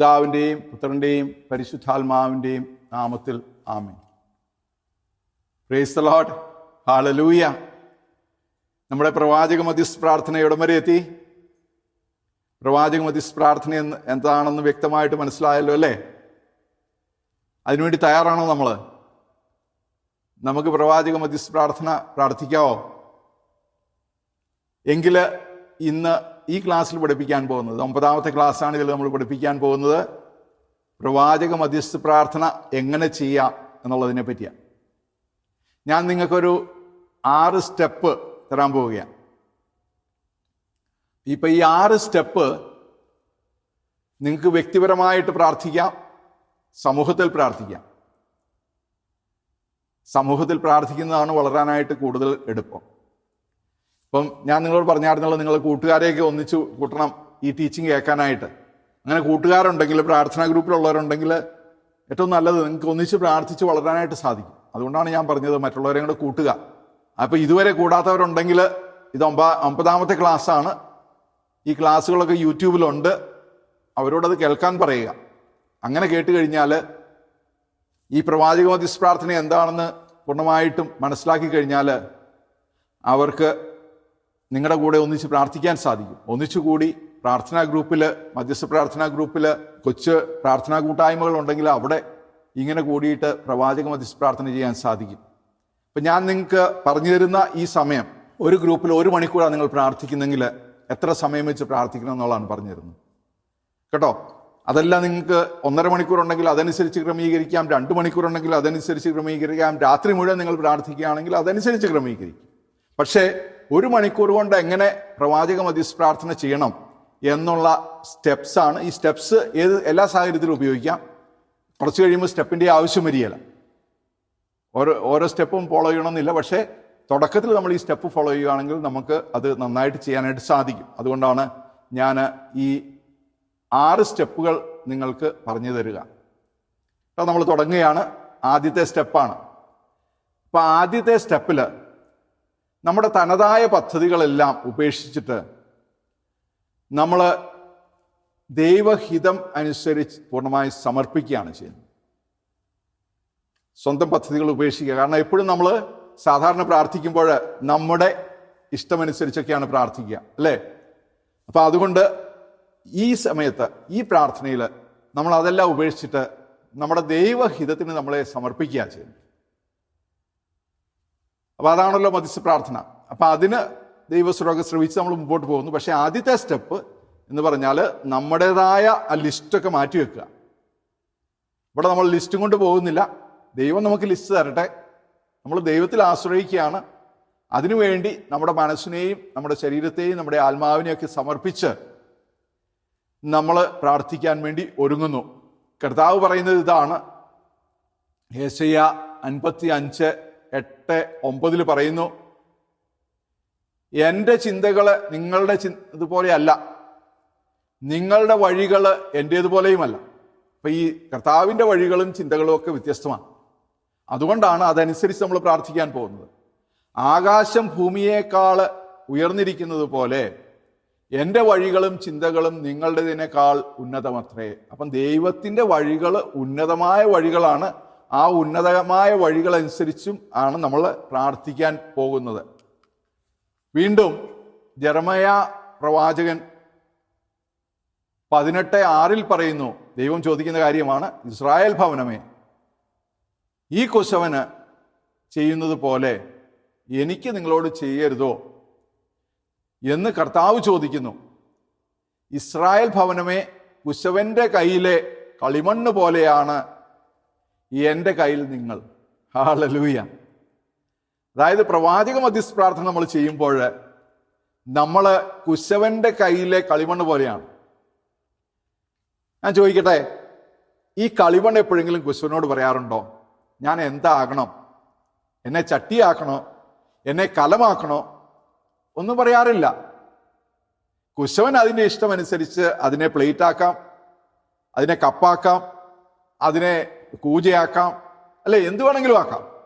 പിതാവിന്റെയും പുത്രന്റെയും പരിശുദ്ധാത്മാവിന്റെയും നാമത്തിൽ ആമേ പ്രേസ് ഹാളലൂയ നമ്മുടെ പ്രവാചക മധ്യസ്ഥ പ്രാർത്ഥന ഇവിടം വരെ എത്തി? പ്രവാചക മധ്യസ്ഥ പ്രാർത്ഥന എന്ന് എന്താണെന്ന് വ്യക്തമായിട്ട് മനസ്സിലായല്ലോ അല്ലേ? അതിനുവേണ്ടി തയ്യാറാണോ നമ്മൾ നമുക്ക് പ്രവാചക മധ്യസ്ഥ പ്രാർത്ഥന പ്രാർത്ഥിക്കാവോ? എങ്കിൽ ഇന്ന് ഈ ക്ലാസ്സിൽ പഠിപ്പിക്കാൻ പോകുന്നത്. ഒമ്പതാമത്തെ ക്ലാസ്സാണ് ഇതിൽ നമ്മൾ പഠിപ്പിക്കാൻ പോകുന്നത്. പ്രവാചക മധ്യസ്ഥ പ്രാർത്ഥന എങ്ങനെ ചെയ്യാം എന്നുള്ളതിനെ പറ്റിയാണ്. ഞാൻ നിങ്ങൾക്കൊരു ആറ് സ്റ്റെപ്പ് തരാൻ പോവുകയാണ്. ഇപ്പം ഈ ആറ് സ്റ്റെപ്പ് നിങ്ങൾക്ക് വ്യക്തിപരമായിട്ട് പ്രാർത്ഥിക്കാം സമൂഹത്തിൽ പ്രാർത്ഥിക്കാം. സമൂഹത്തിൽ പ്രാർത്ഥിക്കുന്നതാണ് വളരാനായിട്ട് കൂടുതൽ എളുപ്പം. ഇപ്പം ഞാൻ നിങ്ങളോട് പറഞ്ഞായിരുന്നല്ലോ നിങ്ങൾ കൂട്ടുകാരെയൊക്കെ ഒന്നിച്ച് കൂട്ടണം ഈ ടീച്ചിങ് കേൾക്കാനായിട്ട്. അങ്ങനെ കൂട്ടുകാരുണ്ടെങ്കിൽ പ്രാർത്ഥനാ ഗ്രൂപ്പിലുള്ളവരുണ്ടെങ്കിൽ ഏറ്റവും നല്ലത് നിങ്ങൾക്ക് ഒന്നിച്ച് പ്രാർത്ഥിച്ച് വളരാനായിട്ട് സാധിക്കും. അതുകൊണ്ടാണ് ഞാൻ പറഞ്ഞത് മറ്റുള്ളവരെ കൂടെ കൂട്ടുക. അപ്പോൾ ഇതുവരെ കൂടാത്തവരുണ്ടെങ്കിൽ ഇത് ഒമ്പ ഒമ്പതാമത്തെ ക്ലാസ്സാണ്. ഈ ക്ലാസ്സുകളൊക്കെ യൂട്യൂബിലുണ്ട്. അവരോടത് കേൾക്കാൻ പറയുക. അങ്ങനെ കേട്ട് കഴിഞ്ഞാൽ ഈ പ്രവാചക പ്രാർത്ഥന എന്താണെന്ന് പൂർണമായിട്ടും മനസ്സിലാക്കി കഴിഞ്ഞാൽ അവർക്ക് നിങ്ങളുടെ കൂടെ ഒന്നിച്ച് പ്രാർത്ഥിക്കാൻ സാധിക്കും. ഒന്നിച്ചുകൂടി പ്രാർത്ഥനാ ഗ്രൂപ്പിൽ മധ്യസ്ഥ പ്രാർത്ഥനാ ഗ്രൂപ്പിൽ കൊച്ച് പ്രാർത്ഥനാ കൂട്ടായ്മകൾ ഉണ്ടെങ്കിൽ അവിടെ ഇങ്ങനെ കൂടിയിട്ട് പ്രവാചക മധ്യസ്ഥ പ്രാർത്ഥന ചെയ്യാൻ സാധിക്കും. അപ്പം ഞാൻ നിങ്ങൾക്ക് പറഞ്ഞു തരുന്ന ഈ സമയം ഒരു ഗ്രൂപ്പിൽ ഒരു മണിക്കൂറാണ് നിങ്ങൾ പ്രാർത്ഥിക്കുന്നെങ്കിൽ എത്ര സമയം വെച്ച് പ്രാർത്ഥിക്കണം എന്നുള്ളതാണ് പറഞ്ഞു തരുന്നത്. കേട്ടോ? അതല്ല നിങ്ങൾക്ക് ഒന്നര മണിക്കൂർ ഉണ്ടെങ്കിൽ അതനുസരിച്ച് ക്രമീകരിക്കാം രണ്ട് മണിക്കൂർ ഉണ്ടെങ്കിൽ അതനുസരിച്ച് ക്രമീകരിക്കാം രാത്രി മുഴുവൻ നിങ്ങൾ പ്രാർത്ഥിക്കുകയാണെങ്കിൽ അതനുസരിച്ച് ക്രമീകരിക്കും. പക്ഷേ ഒരു മണിക്കൂർ കൊണ്ട് എങ്ങനെ പ്രവാചക മധ്യസ്ഥാർത്ഥന ചെയ്യണം എന്നുള്ള സ്റ്റെപ്സ് ആണ്. ഈ സ്റ്റെപ്സ് ഏത് എല്ലാ സാഹചര്യത്തിലും ഉപയോഗിക്കാം. കുറച്ച് കഴിയുമ്പോൾ സ്റ്റെപ്പിന്റെ ആവശ്യം വരികയില്ല. ഓരോ ഓരോ സ്റ്റെപ്പും ഫോളോ ചെയ്യണമെന്നില്ല. പക്ഷേ തുടക്കത്തിൽ നമ്മൾ ഈ സ്റ്റെപ്പ് ഫോളോ ചെയ്യുകയാണെങ്കിൽ നമുക്ക് അത് നന്നായിട്ട് ചെയ്യാനായിട്ട് സാധിക്കും. അതുകൊണ്ടാണ് ഞാൻ ഈ ആറ് സ്റ്റെപ്പുകൾ നിങ്ങൾക്ക് പറഞ്ഞു തരിക. നമ്മൾ തുടങ്ങുകയാണ്. ആദ്യത്തെ സ്റ്റെപ്പാണ് അപ്പോൾ ആദ്യത്തെ സ്റ്റെപ്പിൽ നമ്മുടെ തനതായ പദ്ധതികളെല്ലാം ഉപേക്ഷിച്ചിട്ട് നമ്മൾ ദൈവഹിതം അനുസരിച്ച് പൂർണമായി സമർപ്പിക്കുകയാണ് ചെയ്യുന്നത്. സ്വന്തം പദ്ധതികൾ ഉപേക്ഷിക്കുക. കാരണം എപ്പോഴും നമ്മൾ സാധാരണ പ്രാർത്ഥിക്കുമ്പോൾ നമ്മുടെ ഇഷ്ടമനുസരിച്ചൊക്കെയാണ് പ്രാർത്ഥിക്കുക അല്ലേ? അപ്പോൾ അതുകൊണ്ട് ഈ സമയത്ത് ഈ പ്രാർത്ഥനയിൽ നമ്മൾ അതെല്ലാം ഉപേക്ഷിച്ചിട്ട് നമ്മുടെ ദൈവഹിതത്തിന് നമ്മളെ സമർപ്പിക്കുക ചെയ്യുന്നത്. അപ്പോൾ അതാണല്ലോ മധ്യസ്ഥ പ്രാർത്ഥന. അപ്പം അതിന് ദൈവസ്വരമൊക്കെ ശ്രമിച്ച് നമ്മൾ മുമ്പോട്ട് പോകുന്നു. പക്ഷേ ആദ്യത്തെ സ്റ്റെപ്പ് എന്ന് പറഞ്ഞാൽ നമ്മുടേതായ ആ ലിസ്റ്റൊക്കെ മാറ്റി വെക്കുക. ഇവിടെ നമ്മൾ ലിസ്റ്റും കൊണ്ട് പോകുന്നില്ല. ദൈവം നമുക്ക് ലിസ്റ്റ് തരട്ടെ. നമ്മൾ ദൈവത്തിൽ ആശ്രയിക്കുകയാണ്. അതിനുവേണ്ടി നമ്മുടെ മനസ്സിനെയും നമ്മുടെ ശരീരത്തെയും നമ്മുടെ ആത്മാവിനെയൊക്കെ സമർപ്പിച്ച് നമ്മൾ പ്രാർത്ഥിക്കാൻ വേണ്ടി ഒരുങ്ങുന്നു. കർത്താവ് പറയുന്നത് ഇതാണ്. ഏശയ്യ അൻപത്തി അഞ്ച് എട്ട് ഒമ്പതിൽ പറയുന്നു എന്റെ ചിന്തകൾ നിങ്ങളുടെ ചി ഇതുപോലെയല്ല. നിങ്ങളുടെ വഴികൾ എന്റേതുപോലെയുമല്ല അപ്പം ഈ കർത്താവിന്റെ വഴികളും ചിന്തകളും ഒക്കെ വ്യത്യസ്തമാണ്. അതുകൊണ്ടാണ് അതനുസരിച്ച് നമ്മൾ പ്രാർത്ഥിക്കാൻ പോകുന്നത്. ആകാശം ഭൂമിയേക്കാൾ ഉയർന്നിരിക്കുന്നത് പോലെ എന്റെ വഴികളും ചിന്തകളും നിങ്ങളുടേതിനേക്കാൾ ഉന്നതമത്രേ. അപ്പം ദൈവത്തിന്റെ വഴികൾ ഉന്നതമായ വഴികളാണ് ആ ഉന്നതമായ വഴികളനുസരിച്ചും ആണ് നമ്മൾ പ്രാർത്ഥിക്കാൻ പോകുന്നത്. വീണ്ടും ജർമയ പ്രവാചകൻ പതിനെട്ട് ആറിൽ പറയുന്നു ദൈവം ചോദിക്കുന്ന കാര്യമാണ് ഇസ്രായേൽ ഭവനമേ ഈ കുശവന് ചെയ്യുന്നത് പോലെ എനിക്ക് നിങ്ങളോട് ചെയ്യരുതോ എന്ന് കർത്താവ് ചോദിക്കുന്നു. ഇസ്രായേൽ ഭവനമേ കുശവന്റെ കയ്യിലെ കളിമണ്ണ് പോലെയാണ് എന്റെ കയ്യിൽ നിങ്ങൾ. ഹാളലൂയ അതായത് പ്രവാചക മധ്യസ്ഥാർത്ഥന നമ്മൾ ചെയ്യുമ്പോൾ നമ്മൾ കുശവന്റെ കയ്യിലെ കളിമണ്ണ് പോലെയാണ്. ഞാൻ ചോദിക്കട്ടെ ഈ കളിമണ്ണ് എപ്പോഴെങ്കിലും കുശവനോട് പറയാറുണ്ടോ? ഞാൻ എന്താകണം? എന്നെ ചട്ടിയാക്കണോ? എന്നെ കലമാക്കണോ? ഒന്നും പറയാറില്ല. കുശവൻ അതിന്റെ ഇഷ്ടമനുസരിച്ച് അതിനെ പ്ലേറ്റാക്കാം അതിനെ കപ്പാക്കാം അതിനെ കൂജയാക്കാം. അല്ലെ എന്ത് വേണമെങ്കിലും ആക്കാം.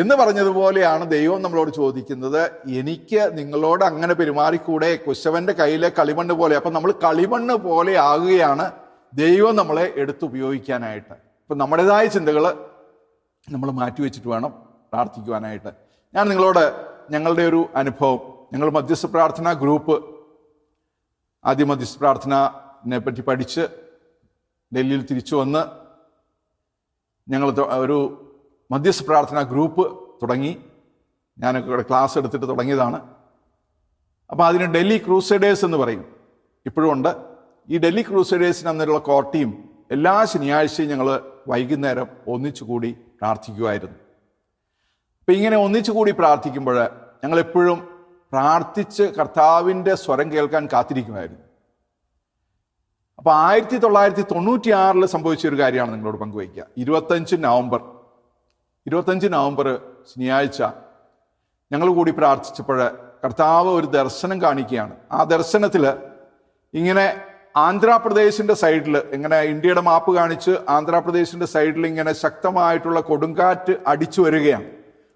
എന്ന് പറഞ്ഞതുപോലെയാണ് ദൈവം നമ്മളോട് ചോദിക്കുന്നത് എനിക്ക് നിങ്ങളോട് അങ്ങനെ പെരുമാറിക്കൂടെ? കുശവന്റെ കയ്യിലെ കളിമണ്ണ് പോലെ. അപ്പം നമ്മൾ കളിമണ്ണ് പോലെ ആകുകയാണ് ദൈവം നമ്മളെ എടുത്തുപയോഗിക്കാനായിട്ട് ഇപ്പം നമ്മുടേതായ ചിന്തകൾ നമ്മൾ മാറ്റിവെച്ചിട്ട് വേണം പ്രാർത്ഥിക്കുവാനായിട്ട്. ഞാൻ നിങ്ങളോട് ഞങ്ങളുടെ ഒരു അനുഭവം. ഞങ്ങൾ മധ്യസ്ഥ പ്രാർത്ഥന ഗ്രൂപ്പ് ആദ്യ മധ്യസ്ഥ പ്രാർത്ഥനയെ പറ്റി പഠിച്ച് ഡൽഹിയിൽ തിരിച്ചു വന്ന് ഞങ്ങൾ ഒരു മധ്യസ്ഥ പ്രാർത്ഥന ഗ്രൂപ്പ് തുടങ്ങി. ഞാനൊക്കെ ഇവിടെ ക്ലാസ് എടുത്തിട്ട് തുടങ്ങിയതാണ്. അപ്പോൾ അതിന് ഡൽഹി ക്രൂസൈഡേഴ്സ് എന്ന് പറയും. ഇപ്പോഴും ഉണ്ട്. ഈ ഡൽഹി ക്രൂസൈഡേഴ്സിന് അന്നേരമുള്ള കോർ ടീം എല്ലാ ശനിയാഴ്ചയും ഞങ്ങൾ വൈകുന്നേരം ഒന്നിച്ചു കൂടി പ്രാർത്ഥിക്കുമായിരുന്നു അപ്പം ഇങ്ങനെ ഒന്നിച്ചു കൂടി പ്രാർത്ഥിക്കുമ്പോൾ ഞങ്ങളെപ്പോഴും പ്രാർത്ഥിച്ച് കർത്താവിന്റെ സ്വരം കേൾക്കാൻ കാത്തിരിക്കുമായിരുന്നു. അപ്പോൾ ആയിരത്തി തൊള്ളായിരത്തി തൊണ്ണൂറ്റി ആറിൽ സംഭവിച്ച ഒരു കാര്യമാണ് നിങ്ങളോട് പങ്കുവയ്ക്കുക. ഇരുപത്തഞ്ച് നവംബർ ഇരുപത്തഞ്ച് നവംബർ ശനിയാഴ്ച ഞങ്ങൾ കൂടി പ്രാർത്ഥിച്ചപ്പോൾ കർത്താവ് ഒരു ദർശനം കാണിക്കുകയാണ്. ആ ദർശനത്തിൽ ഇങ്ങനെ ആന്ധ്രാപ്രദേശിന്റെ സൈഡിൽ ഇങ്ങനെ ഇന്ത്യയുടെ മാപ്പ് കാണിച്ച് ആന്ധ്രാപ്രദേശിന്റെ സൈഡിൽ ഇങ്ങനെ ശക്തമായിട്ടുള്ള കൊടുങ്കാറ്റ് അടിച്ചു വരികയാണ്.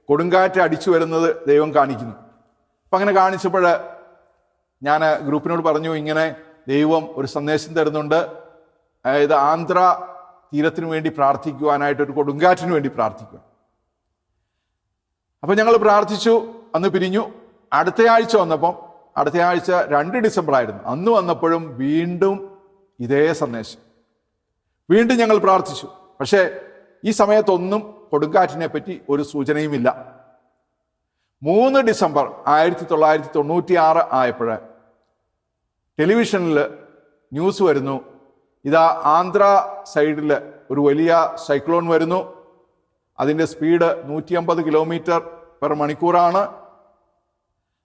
കൊടുങ്കാറ്റ് അടിച്ചു വരുന്നത് ദൈവം കാണിക്കുന്നു. അപ്പം അങ്ങനെ കാണിച്ചപ്പോൾ ഞാൻ ഗ്രൂപ്പിനോട് പറഞ്ഞു ഇങ്ങനെ ദൈവം ഒരു സന്ദേശം തരുന്നുണ്ട്. അതായത് ആന്ധ്ര തീരത്തിന് വേണ്ടി പ്രാർത്ഥിക്കുവാനായിട്ട് ഒരു കൊടുങ്കാറ്റിന് വേണ്ടി പ്രാർത്ഥിക്കുക. അപ്പം ഞങ്ങൾ പ്രാർത്ഥിച്ചു അന്ന് പിരിഞ്ഞു. അടുത്ത ആഴ്ച വന്നപ്പം അടുത്ത ആഴ്ച രണ്ട് ഡിസംബർ ആയിരുന്നു. അന്ന് വന്നപ്പോഴും വീണ്ടും ഇതേ സന്ദേശം. വീണ്ടും ഞങ്ങൾ പ്രാർത്ഥിച്ചു. പക്ഷേ ഈ സമയത്തൊന്നും കൊടുങ്കാറ്റിനെ പറ്റി ഒരു സൂചനയുമില്ല. മൂന്ന് ഡിസംബർ ആയിരത്തി തൊള്ളായിരത്തി തൊണ്ണൂറ്റി ആറ് ആയപ്പോൾ ടെലിവിഷനിൽ ന്യൂസ് വരുന്നു. ഇതാ ആന്ധ്ര സൈഡിൽ ഒരു വലിയ സൈക്ലോൺ വരുന്നു. അതിന്റെ സ്പീഡ് നൂറ്റി അമ്പത് കിലോമീറ്റർ പെർ മണിക്കൂറാണ്.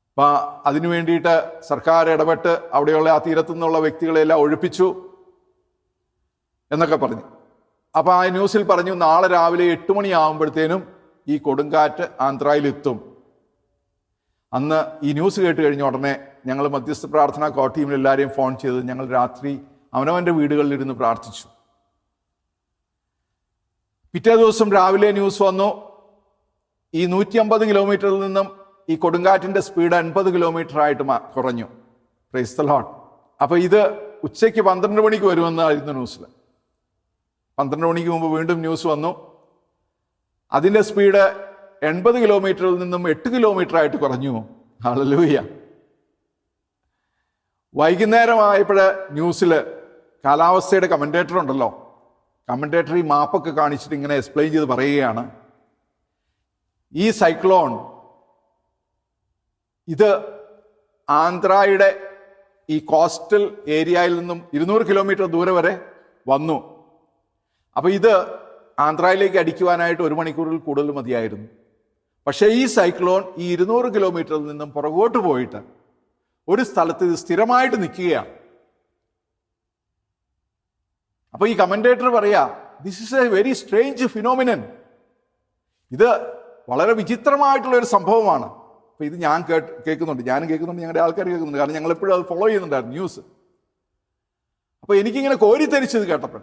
അപ്പം അതിനു വേണ്ടിയിട്ട് സർക്കാർ ഇടപെട്ട് അവിടെയുള്ള ആ തീരത്തു നിന്നുള്ള വ്യക്തികളെല്ലാം ഒഴിപ്പിച്ചു എന്നൊക്കെ പറഞ്ഞു. അപ്പോൾ ആ ന്യൂസിൽ പറഞ്ഞു നാളെ രാവിലെ എട്ട് മണിയാകുമ്പോഴത്തേനും ഈ കൊടുങ്കാറ്റ് ആന്ധ്രയിലെത്തും. അന്ന് ഈ ന്യൂസ് കേട്ട് കഴിഞ്ഞ ഉടനെ ഞങ്ങൾ മധ്യസ്ഥ പ്രാർത്ഥന കോ ടീമിൽ എല്ലാവരെയും ഫോൺ ചെയ്ത് ഞങ്ങൾ രാത്രി അവനവന്റെ വീടുകളിലിരുന്ന് പ്രാർത്ഥിച്ചു. പിറ്റേ ദിവസം രാവിലെ ന്യൂസ് വന്നു. ഈ നൂറ്റി അമ്പത് കിലോമീറ്ററിൽ നിന്നും ഈ കൊടുങ്കാറ്റിന്റെ സ്പീഡ് അൻപത് കിലോമീറ്റർ ആയിട്ട് കുറഞ്ഞു. പ്രൈസ് ദ ലോട്ട് അപ്പൊ ഇത് ഉച്ചയ്ക്ക് പന്ത്രണ്ട് മണിക്ക് വരുമെന്നായിരുന്നു ന്യൂസിൽ. പന്ത്രണ്ട് മണിക്ക് മുമ്പ് വീണ്ടും ന്യൂസ് വന്നു. അതിന്റെ സ്പീഡ് എൺപത് കിലോമീറ്ററിൽ നിന്നും എട്ട് കിലോമീറ്റർ ആയിട്ട് കുറഞ്ഞു. ഹല്ലേലൂയ വൈകുന്നേരമായപ്പോൾ ന്യൂസിൽ കാലാവസ്ഥയുടെ കമന്റേറ്റർ ഉണ്ടല്ലോ. കമന്റേറ്റർ ഈ മാപ്പൊക്കെ കാണിച്ചിട്ട് ഇങ്ങനെ എക്സ്പ്ലെയിൻ ചെയ്ത് പറയുകയാണ്. ഈ സൈക്ലോൺ ഇത് ആന്ധ്രയുടെ ഈ കോസ്റ്റൽ ഏരിയയിൽ നിന്നും ഇരുന്നൂറ് കിലോമീറ്റർ ദൂരെ വരെ വന്നു. അപ്പോൾ ഇത് ആന്ധ്രയിലേക്ക് അടിക്കുവാനായിട്ട് ഒരു മണിക്കൂറിൽ കൂടുതൽ മതിയായിരുന്നു. പക്ഷേ ഈ സൈക്ലോൺ ഈ ഇരുന്നൂറ് കിലോമീറ്ററിൽ നിന്നും പുറകോട്ട് പോയിട്ട് ഒരു സ്ഥലത്ത് ഇത് സ്ഥിരമായിട്ട് നിൽക്കുകയാണ്. അപ്പൊ ഈ കമന്റേറ്റർ പറയാ this is a very strange phenomenon ഇത് വളരെ വിചിത്രമായിട്ടുള്ള ഒരു സംഭവമാണ്. അപ്പൊ ഇത് ഞാൻ കേട്ട് കേൾക്കുന്നുണ്ട് ഞാനും കേൾക്കുന്നുണ്ട് ഞങ്ങളുടെ ആൾക്കാർ കേൾക്കുന്നുണ്ട്. കാരണം ഞങ്ങൾ എപ്പോഴും അത് ഫോളോ ചെയ്യുന്നുണ്ടായിരുന്നു ന്യൂസ് അപ്പൊ എനിക്കിങ്ങനെ കോരിത്തരിച്ചത് കേട്ടപ്പോൾ.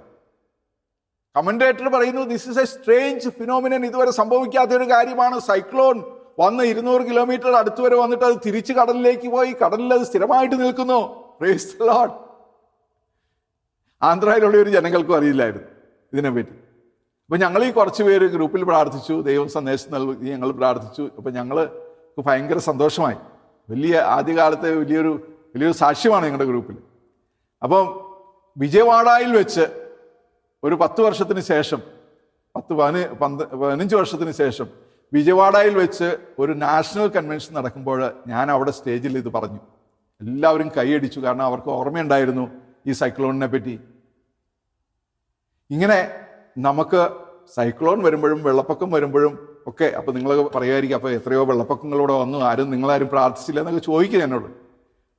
കമന്റേറ്റർ പറയുന്നു this is a strange phenomenon ഇതുവരെ സംഭവിക്കാത്ത ഒരു കാര്യമാണ് സൈക്ലോൺ വന്ന് ഇരുന്നൂറ് കിലോമീറ്റർ അടുത്ത് വരെ വന്നിട്ട് അത് തിരിച്ച് കടലിലേക്ക് പോയി. കടലിൽ അത് സ്ഥിരമായിട്ട് നിൽക്കുന്നു. ആന്ധ്രയിലുള്ള ഒരു ജനങ്ങൾക്കും അറിയില്ലായിരുന്നു ഇതിനെപ്പറ്റി. അപ്പൊ ഞങ്ങൾ ഈ കുറച്ച് പേര് ഗ്രൂപ്പിൽ പ്രാർത്ഥിച്ചു. ദൈവം സന്ദേശം നൽകി ഞങ്ങൾ പ്രാർത്ഥിച്ചു. അപ്പൊ ഞങ്ങൾ ഭയങ്കര സന്തോഷമായി. വലിയ ആദ്യകാലത്തെ വലിയൊരു വലിയൊരു സാക്ഷ്യമാണ് ഞങ്ങളുടെ ഗ്രൂപ്പിൽ അപ്പം വിജയവാഡയിൽ വെച്ച് ഒരു പത്ത് വർഷത്തിന് ശേഷം പത്ത് പതിനഞ്ച് വർഷത്തിന് ശേഷം വിജയവാഡയിൽ വെച്ച് ഒരു നാഷണൽ കൺവെൻഷൻ നടക്കുമ്പോൾ ഞാൻ അവിടെ സ്റ്റേജിൽ ഇത് പറഞ്ഞു. എല്ലാവരും കൈയടിച്ചു കാരണം അവർക്ക് ഓർമ്മയുണ്ടായിരുന്നു ഈ സൈക്ലോണിനെ പറ്റി. ഇങ്ങനെ നമുക്ക് സൈക്ലോൺ വരുമ്പോഴും വെള്ളപ്പൊക്കം വരുമ്പോഴും ഒക്കെ അപ്പോൾ നിങ്ങൾ പറയുമായിരിക്കും അപ്പോൾ എത്രയോ വെള്ളപ്പൊക്കങ്ങളൂടെ വന്നു ആരും നിങ്ങളാരും പ്രാർത്ഥിച്ചില്ല എന്നൊക്കെ ചോദിക്കുക എന്നോട്.